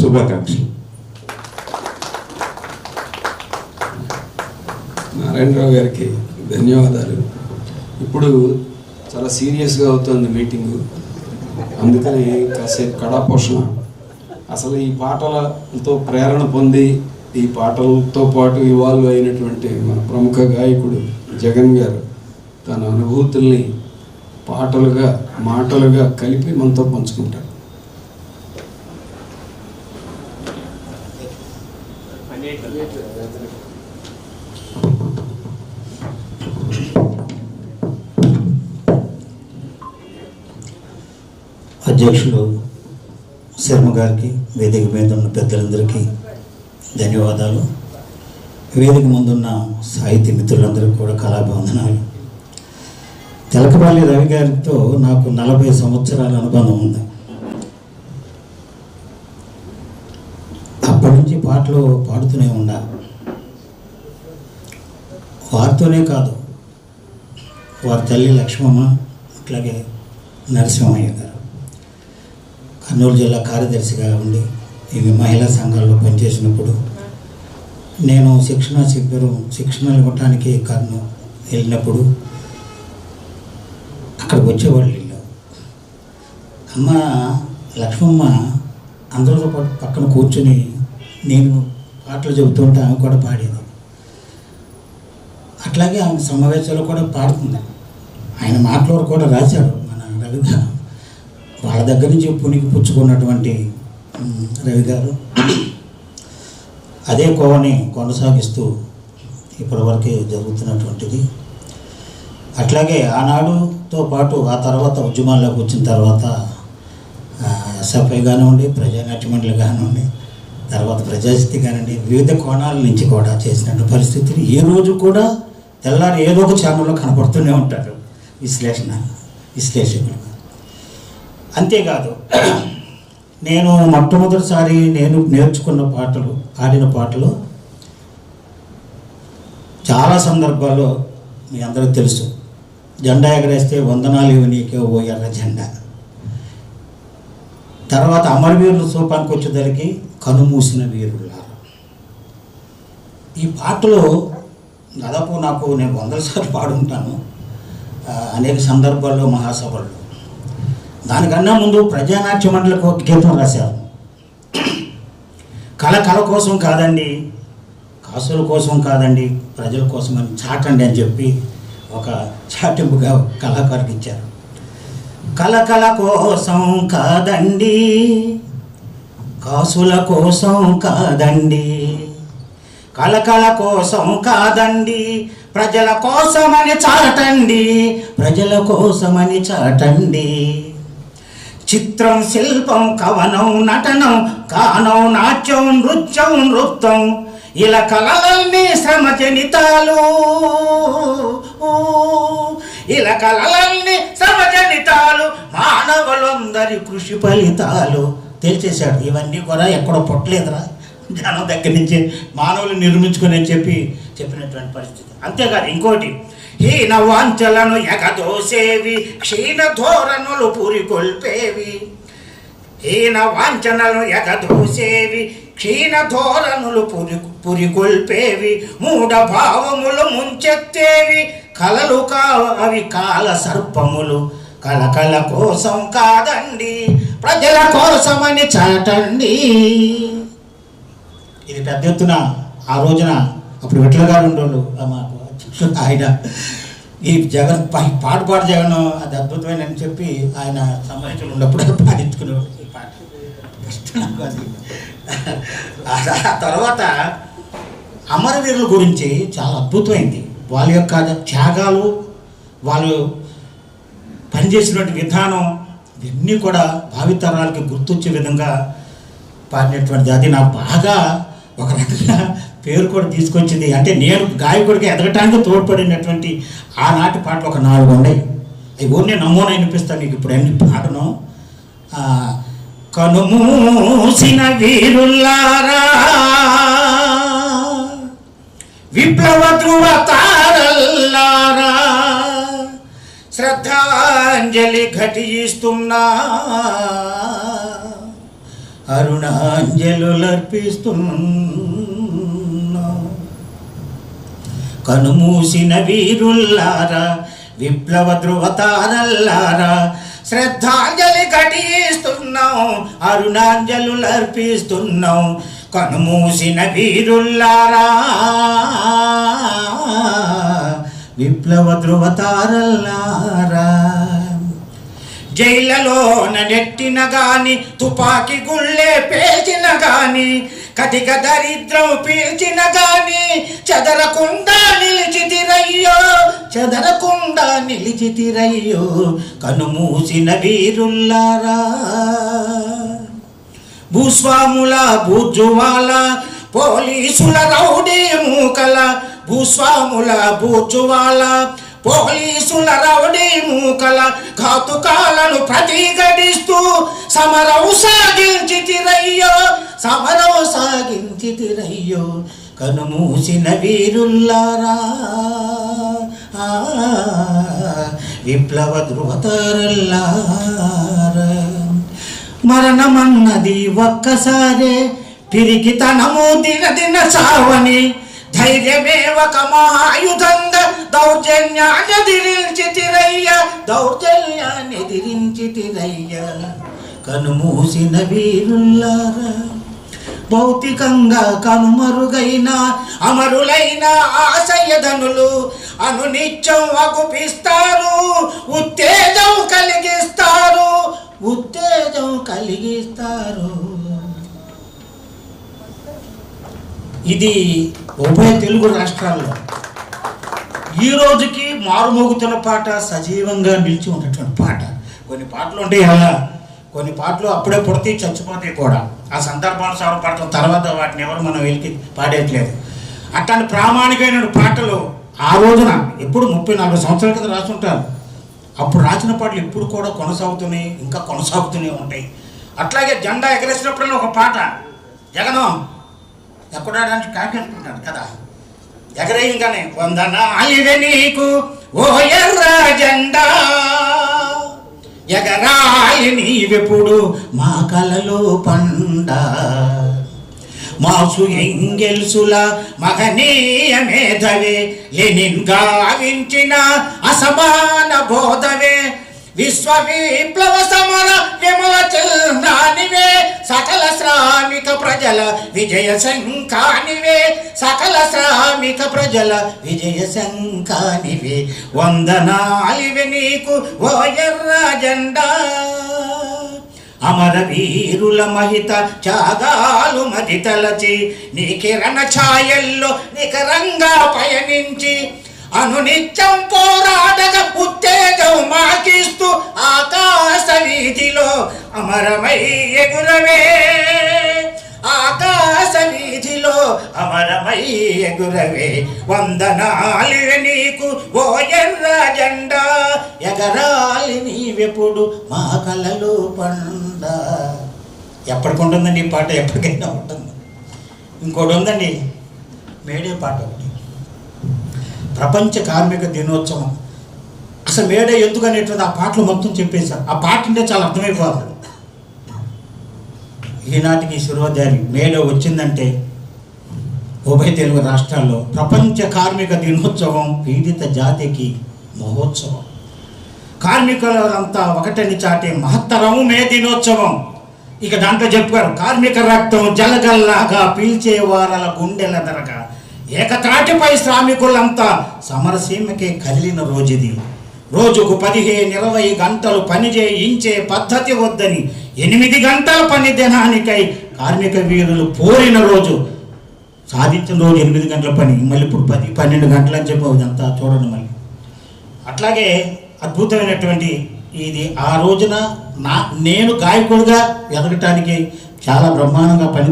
శుభాకాంక్షలు. నారాయణరావు గారికి ధన్యవాదాలు. ఇప్పుడు చాలా సీరియస్గా అవుతుంది మీటింగు. అందుకని కాసేపు కళాపోషణ అసలు ఈ పాటలతో ప్రేరణ పొంది ఈ పాటలతో పాటు ఇవాల్వ్ అయినటువంటి మన ప్రముఖ గాయకుడు జగన్ గారు తన అనుభూతుల్ని పాటలుగా మాటలుగా కలిపి మనతో పంచుకుంటారు. అధ్యక్షులు శర్మ గారికి వేదిక మీద ఉన్న పెద్దలందరికీ ధన్యవాదాలు. వేదిక ముందున్న సాహితీ మిత్రులందరికీ కూడా కళాబంధనాలు తెలకపల్లి రవి గారితో నాకు నలభై సంవత్సరాల అనుబంధం ఉంది. అప్పటి నుంచి పాటలు పాడుతూనే ఉన్నా. వారితోనే కాదు వారి తల్లి లక్ష్మమ్మ అట్లాగే నరసింహయ్య గారు. కర్నూలు జిల్లా కార్యదర్శిగా ఉండి ఇవి మహిళా సంఘాల్లో పనిచేసినప్పుడు నేను శిక్షణ శిబిరం శిక్షణ ఇవ్వటానికి కర్నూలు వెళ్ళినప్పుడు అక్కడికి వచ్చేవాళ్ళు వీళ్ళు అమ్మ లక్ష్మమ్మ అందరితో పాటు పక్కన కూర్చుని నేను పాటలు చెబుతుంటే ఆమె కూడా పాడేది. అట్లాగే ఆమె సమావేశాలు కూడా పాడుతుంది. ఆయన మాటలు కూడా రాశాడు మన రవిధానం వాళ్ళ దగ్గర నుంచి పునికి పుచ్చుకున్నటువంటి రవి గారు అదే కోవని కొనసాగిస్తూ ఇప్పటివరకు జరుగుతున్నటువంటిది. అట్లాగే ఆనాడుతో పాటు ఆ తర్వాత ఉద్యమాల్లోకి వచ్చిన తర్వాత ఎస్ఎఫ్ఐ కానివ్వండి ప్రజానాట్యమండలి కానివ్వండి తర్వాత ప్రజాశక్తి కానివ్వండి వివిధ కోణాల నుంచి కూడా చేసినటువంటి పరిస్థితులు ఏ రోజు కూడా తెల్లారి ఏదో ఒక ఛానల్లో కనపడుతూనే ఉంటారు విశ్లేషణ విశ్లేషకులు. అంతేకాదు నేను మొట్టమొదటిసారి నేను నేర్చుకున్న పాటలు పాడిన పాటలు చాలా సందర్భాల్లో మీ అందరికీ తెలుసు. జెండా ఎగరేస్తే వందనాలు ఇవి నీకే ఓ ఎర్ర జెండా. తర్వాత అమరవీరుల సూపానికి వచ్చేసరికి కనుమూసిన వీరులారా ఈ పాటలు దాదాపు నాకు నేను వందల సార్లు పాడుంటాను. అనేక సందర్భాల్లో మహాసభల్లో. దానికన్నా ముందు ప్రజానాట్య మండలికి ఒక గీతం రాశారు. కళ కళ కోసం కాదండి కాసుల కోసం కాదండి ప్రజల కోసం అని చాటండి అని చెప్పి ఒక చాటింపుగా కళాకారుకి ఇచ్చారు. కళ కళ కోసం కాదండి కాసుల కోసం కాదండి కళకళ కోసం కాదండి ప్రజల కోసమని చాటండి ప్రజల కోసమని చాటండి. చిత్రం శిల్పం కవనం నటనం కానం నాట్యం నృత్యం నృత్యం. ఇలా కళలన్నీ శ్రమ జనితాలు ఇలా కళలన్నీ శ్రమ జనితాలు మానవులందరి కృషి ఫలితాలు. తెలిసేశాడు ఇవన్నీ కూడా ఎక్కడో పుట్టలేదురా. జ్ఞానం దగ్గర నుంచి మానవులు నిర్మించుకొని అని చెప్పి చెప్పినటువంటి పరిస్థితి. అంతేకాదు ఇంకోటి హీన వాంఛలను ఎగదోసేవి క్షీణ ధోరణులు పూరికొల్పేవి. హీన వాంఛనలు ఎగదోసేవి క్షీణ ధోరణులు పురి పురికొల్పేవి. మూఢ భావములు ముంచెత్తేవి కలలు కా అవి కాల సర్పములు. కలకల కోసం కాదండి ప్రజల కోసమని చాటండి. ఇది పెద్ద ఎత్తున ఆ రోజున అప్పుడు విట్ల గారు ఉండేవాళ్ళు. మాకు ఆయన ఈ జగన్ పాట పాట జగన్ అది అద్భుతమైన అని చెప్పి ఆయన సమావేశంలో ఉన్నప్పుడు పాటించుకునేవాడు ఈ పాట. నాకు అది. ఆ తర్వాత అమరవీరుల గురించి చాలా అద్భుతమైంది. వాళ్ళ యొక్క త్యాగాలు వాళ్ళు పనిచేసినటువంటి విధానం ఇవన్నీ కూడా భావితరాలకి గుర్తొచ్చే విధంగా పాడినటువంటిది అది. నాకు బాగా ఒక రకంగా పేరు కూడా తీసుకొచ్చింది. అంటే నేను గాయకుడికి ఎదగటానికి తోడ్పడినటువంటి ఆనాటి పాటలు ఒక నాలుగు ఉన్నాయి. అవి ఊరినే నమూనా వినిపిస్తాను. మీకు ఇప్పుడు అన్ని పాటను? కనుమూసిన వీరుల్లారా విప్లవ ధ్రువ తారల్లారా శ్రద్ధాంజలి ఘటిస్తున్నా అరుణాంజలులర్పిస్తున్నా. కనుమూసిన వీరుల్లారా విప్లవ ధృవతారల్లారా శ్రద్ధాంజలి ఘటిస్తున్నాం అరుణాంజలులర్పిస్తున్నాం. కనుమూసిన వీరుల్లారా విప్లవ ధృవతారల్లారా జైలలో నెట్టిన గాని తుపాకి గుళ్ళే పేల్చిన గాని కటిక దరిద్రం పీల్చిన గాని చెదరకుండా నిలిచితిరయ్యో చెదరకుండా నిలిచితిరయ్యో కనుమూసిన వీరుల్లారా. భూస్వాముల బూర్జువాల పోలీసుల రౌడీ మూకల భూస్వాముల బూర్జువాల పోలీసుల రౌడీ మూకల ఘాతుకాలను ప్రతిఘటిస్తూ సమరం సాగించితిరయ్యో సమరం సాగించితిరయ్యో కనుమూసిన వీరుల్లారా. ఆ, విప్లవ ధృవతరల్లారా. మరణమన్నది ఒక్కసారే పిరికితనము దిన దిన చావని ధైర్యమే ఒక మహాయుధం. దౌర్జన్యాన్ని ఎదిరించి తిరయ్య దౌర్జన్యాన్ని తిరయ్య కనుమూసిన వీరుల్లారా భౌతికంగా కనుమరుగైన అమరులైన ఆశయధనులు అనునిత్యం అగుపిస్తారు ఉత్తేజం కలిగిస్తారు ఉత్తేజం కలిగిస్తారు. ఇది ఉభయ తెలుగు రాష్ట్రాల్లో ఈ రోజుకి మారుమోగుతున్న పాట సజీవంగా నిలిచి ఉన్నటువంటి పాట. కొన్ని పాటలు ఉంటాయి అలా. కొన్ని పాటలు అప్పుడే పుడితే చచ్చిపోతాయి కూడా. ఆ సందర్భానుసారం పాడటం తర్వాత వాటిని ఎవరు మనం వెలికి పాడేయట్లేదు. అట్లాంటి ప్రామాణికమైన పాటలు ఆ రోజున ఎప్పుడు ముప్పై నలభై సంవత్సరాల కింద రాసుంటారు. అప్పుడు రాసిన పాటలు ఇప్పుడు కూడా కొనసాగుతున్నాయి ఇంకా కొనసాగుతూనే ఉంటాయి. అట్లాగే జెండా ఎగరేసినప్పుడల్లా ఒక పాట జగనం ఎక్కడానికి కాకేసుకుంటాడు కదా. ఎగరేయంగానే వందనాలివే నీకు ఓ ఎర్ర జెండా. ఎగరాలి నీవెప్పుడు మా కలలో పండ. మాసు ఎంగెల్సుల మగనీయ మేధవే లెనిన్ గావించిన అసమాన బోధవే. విశ్వ విప్లవ సమర విమల చంద్రాని సకల శ్రామిక ప్రజల విజయ శంఖానివే సకల శ్రామిక ప్రజల విజయ శంఖానివే. వందనాలివే నీకు ఓ ఎర్ర జెండా. అమర వీరుల మహిత త్యాగాలు మది తలచి నీ కిరణ ఛాయల్లో నికరంగా పయనించి అనునిత్యం పోరాడగ ఉత్తేజం మాకిస్తూ ఆకాశ వీధిలో అమరమై ఎగురవే. ఆకాశ వీధిలో అమరమై ఎగురవే. వందనాలి నీకు ఓ ఎర్ర జెండా. ఎగరాలి నీవెప్పుడు మా కలలు పండ. ఎప్పటికి ఉంటుందండి ఈ పాట? ఎప్పటికైనా ఉంటుంది. ఇంకోటి ఉందండి? మేడే పాట ఒకటి. ప్రపంచ కార్మిక దినోత్సవం. అసలు మేడే ఎందుకు అనేటువంటి ఆ పాటలు మొత్తం చెప్పేశారు ఆ పాట అంటే చాలా అర్థమైపోతుంది ఈనాటికి శిరోధారి మేడే వచ్చిందంటే ఉభయ తెలుగు రాష్ట్రాల్లో ప్రపంచ కార్మిక దినోత్సవం పీడిత జాతికి మహోత్సవం. కార్మికులంతా ఒకటని చాటే మహత్తరము మే దినోత్సవం. ఇక దాంట్లో చెప్పారు కార్మిక రక్తం జలగల్లాగా పీల్చే వారల గుండెల దరగా ఏకతాటిపై శ్రామికులంతా సమరసీమకే కదిలిన రోజుది. రోజుకు పదిహేను ఇరవై గంటలు పని చేయించే పద్ధతి వద్దని ఎనిమిది గంటల పని దినానికై కార్మిక వీరులు పోరిన రోజు. సాధించిన రోజు ఎనిమిది గంటల పని. మళ్ళీ ఇప్పుడు పది పన్నెండు గంటలు అని చెప్పి అదంతా చూడండి మళ్ళీ. అట్లాగే అద్భుతమైనటువంటి ఇది ఆ రోజున నా నేను గాయకుడిగా ఎదగటానికి చాలా బ్రహ్మాండంగా పని